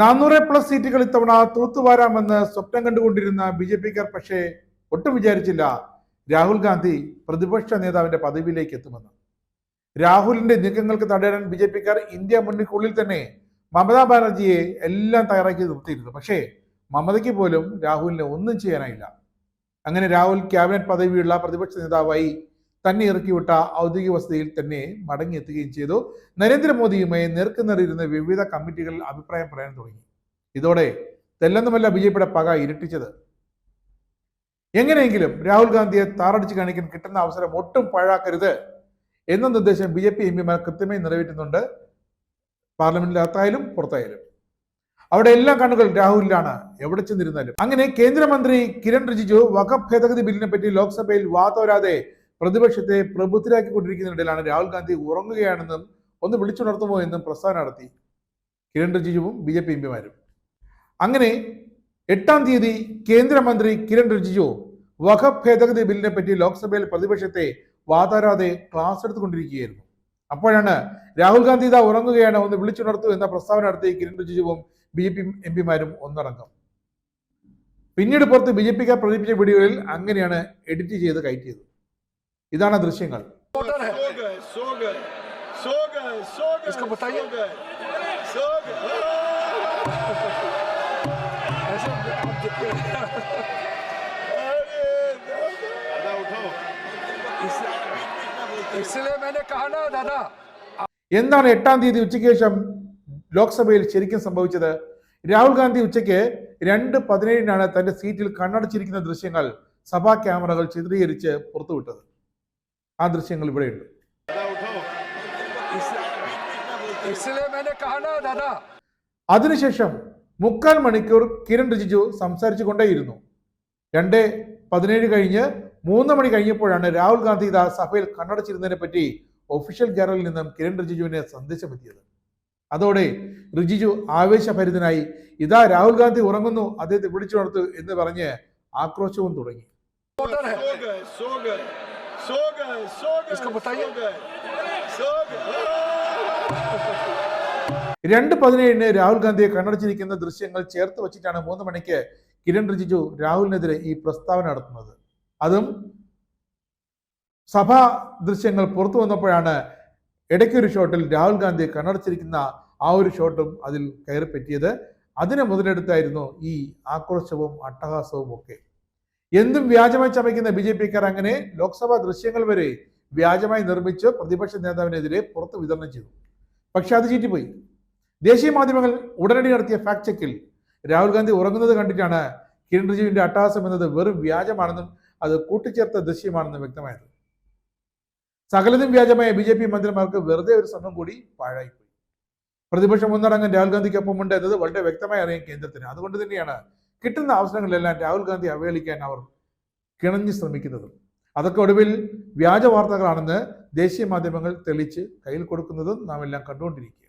നാനൂറ് പ്ലസ് സീറ്റുകൾ ഇത്തവണ തൂത്തുവാരാമെന്ന് സ്വപ്നം കണ്ടുകൊണ്ടിരുന്ന ബി ജെ പിക്കാർ പക്ഷേ ഒട്ടും വിചാരിച്ചില്ല. രാഹുൽ ഗാന്ധി പ്രതിപക്ഷ നേതാവിന്റെ പദവിയിലേക്ക് എത്തുമെന്ന്. രാഹുലിന്റെ നീക്കങ്ങൾക്ക് തടയാൻ ബി ജെ പിക്കാർ ഇന്ത്യ മുന്നിക്കുള്ളിൽ തന്നെ മമതാ ബാനർജിയെ എല്ലാം തയ്യാറാക്കി നിർത്തിയിരുന്നു. പക്ഷേ മമതയ്ക്ക് പോലും രാഹുലിനെ ഒന്നും ചെയ്യാനായില്ല. അങ്ങനെ രാഹുൽ ക്യാബിനറ്റ് പദവിയുള്ള പ്രതിപക്ഷ നേതാവായി തന്നെ ഇറക്കിവിട്ട ഔദ്യോഗിക വസതിയിൽ തന്നെ മടങ്ങിയെത്തുകയും ചെയ്തു. നരേന്ദ്രമോദിയുമായി നേർക്കുനേറിയിരുന്ന വിവിധ കമ്മിറ്റികളിൽ അഭിപ്രായം പറയാൻ തുടങ്ങി. ഇതോടെ തെല്ലൊന്നുമല്ല ബി ജെ പിയുടെ പക ഇരട്ടിച്ചത്. എങ്ങനെയെങ്കിലും രാഹുൽ ഗാന്ധിയെ താറടിച്ച് കാണിക്കാൻ കിട്ടുന്ന അവസരം ഒട്ടും പാഴാക്കരുത് എന്ന നിർദ്ദേശം ബി ജെ പി എം പിമാർ കൃത്യമായി നിറവേറ്റുന്നുണ്ട്. പാർലമെന്റിനകത്തായാലും പുറത്തായാലും. അവിടെ എല്ലാ കണ്ണുകൾ രാഹുലിലാണ്. എവിടെ ചെന്നിരുന്നാലും. അങ്ങനെ കേന്ദ്രമന്ത്രി കിരൺ റിജിജു വഖഫ് ഭേദഗതി ബില്ലിനെ പറ്റി ലോക്സഭയിൽ വാതോരാതെ പ്രതിപക്ഷത്തെ പ്രബുദ്ധരാക്കിക്കൊണ്ടിരിക്കുന്നതിനിടയിലാണ് രാഹുൽ ഗാന്ധി ഉറങ്ങുകയാണെന്നും ഒന്ന് വിളിച്ചുണർത്തുമോ എന്നും പ്രസ്താവന നടത്തി. കിരൺ റിജിജുവും ബി ജെ പി എംപിമാരും അങ്ങനെ എട്ടാം തീയതി കേന്ദ്രമന്ത്രി കിരൺ റിജിജു വഖഫ് ഭേദഗതി ബില്ലിനെ പറ്റി ലോക്സഭയിൽ പ്രതിപക്ഷത്തെ വാതാരാതെ ക്ലാസ് എടുത്തുകൊണ്ടിരിക്കുകയായിരുന്നു. അപ്പോഴാണ് രാഹുൽ ഗാന്ധി ഇതാ ഉറങ്ങുകയാണ് ഒന്ന് വിളിച്ചുണർത്തു എന്ന പ്രസ്താവന നടത്തി കിരൺ റിജിജുവും ബി ജെ പി എം പിമാരും ഒന്നടങ്കം. പിന്നീട് പുറത്ത് ബി ജെ പിക്കാർ പ്രചരിപ്പിച്ച വീഡിയോയിൽ അങ്ങനെയാണ് എഡിറ്റ് ചെയ്ത് കയറ്റിയത്. ഇതാണ് ദൃശ്യങ്ങൾ. എന്താണ് എട്ടാം തീയതി ഉച്ചയ്ക്ക് ശേഷം ലോക്സഭയിൽ ശരിക്കും സംഭവിച്ചത്? രാഹുൽ ഗാന്ധി ഉച്ചയ്ക്ക് രണ്ട് പതിനേഴിനാണ് തന്റെ സീറ്റിൽ കണ്ണടച്ചിരിക്കുന്ന ദൃശ്യങ്ങൾ സഭാ ക്യാമറകൾ ചിത്രീകരിച്ച് പുറത്തുവിട്ടത്. ആ ദൃശ്യങ്ങൾ ഇവിടെയുണ്ട് അതിനുശേഷം മുക്കാൽ മണിക്കൂർ കിരൺ റിജിജു സംസാരിച്ചു കൊണ്ടേയിരുന്നു രണ്ട് പതിനേഴ് കഴിഞ്ഞ് മൂന്ന് മണി കഴിഞ്ഞപ്പോഴാണ് രാഹുൽ ഗാന്ധി ഇതാ സഭയിൽ കണ്ണടച്ചിരുന്നതിനെ പറ്റി ഒഫീഷ്യൽ ജേണലിൽ നിന്നും കിരൺ റിജിജുവിന് സന്ദേശമെത്തിയത്. അതോടെ റിജിജു ആവേശഭരിതനായി ഇതാ രാഹുൽ ഗാന്ധി ഉറങ്ങുന്നു അദ്ദേഹത്തെ വിളിച്ചു നടത്തു എന്ന് പറഞ്ഞ് ആക്രോശവും തുടങ്ങി. वोटर है सो गए सो गए सो गए सो गए इसको बताइए। सो गए सो गए രണ്ട് പതിനേഴിന് രാഹുൽ ഗാന്ധിയെ കണ്ണടച്ചിരിക്കുന്ന ദൃശ്യങ്ങൾ ചേർത്ത് വച്ചിട്ടാണ് മൂന്ന് മണിക്ക് കിരൺ റിജിജു രാഹുലിനെതിരെ ഈ പ്രസ്താവന നടത്തുന്നത് അതും സഭാ ദൃശ്യങ്ങൾ പുറത്തു വന്നപ്പോഴാണ് ഇടയ്ക്കൊരു ഷോട്ടിൽ രാഹുൽ ഗാന്ധി കണ്ണടച്ചിരിക്കുന്ന ആ ഒരു ഷോട്ടും അതിൽ കയറി പറ്റിയത് അതിനെ മുതലെടുത്തായിരുന്നു ഈ ആക്രോശവും അട്ടഹാസവും ഒക്കെ എന്തും വ്യാജമായി ചമയ്ക്കുന്ന ബി ജെ പിക്കാർ അങ്ങനെ ലോക്സഭാ ദൃശ്യങ്ങൾ വരെ വ്യാജമായി നിർമ്മിച്ച് പ്രതിപക്ഷ നേതാവിനെതിരെ പുറത്ത് വിതരണം ചെയ്തു. പക്ഷെ അത് ചീറ്റിപ്പോയി. ദേശീയ മാധ്യമങ്ങൾ ഉടനടി നടത്തിയ ഫാക്ട് ചെക്കിൽ രാഹുൽ ഗാന്ധി ഉറങ്ങുന്നത് കണ്ടിട്ടാണ് കിരൺ റിജുവിന്റെ അട്ടഹാസം എന്നത് വെറും വ്യാജമാണെന്നും അത് കൂട്ടിച്ചേർത്ത ദൃശ്യമാണെന്നും വ്യക്തമായത്. സകലതും വ്യാജമായ ബി ജെ പി മന്ത്രിമാർക്ക് വെറുതെ ഒരു ശ്രമം കൂടി പാഴായിപ്പോയി. പ്രതിപക്ഷം ഒന്നടങ്കം രാഹുൽ ഗാന്ധിക്കൊപ്പമുണ്ട് എന്നത് വളരെ വ്യക്തമായി അറിയാം കേന്ദ്രത്തിന്. അതുകൊണ്ട് തന്നെയാണ് കിട്ടുന്ന അവസരങ്ങളിലെല്ലാം രാഹുൽ ഗാന്ധി അവഹേളിക്കാൻ അവർ കിണഞ്ഞു ശ്രമിക്കുന്നത്. അതൊക്കെ ഒടുവിൽ വ്യാജ വാർത്തകളാണെന്ന് ദേശീയ മാധ്യമങ്ങൾ തെളിച്ച് കയ്യിൽ കൊടുക്കുന്നതും നാം എല്ലാം കണ്ടുകൊണ്ടിരിക്കുക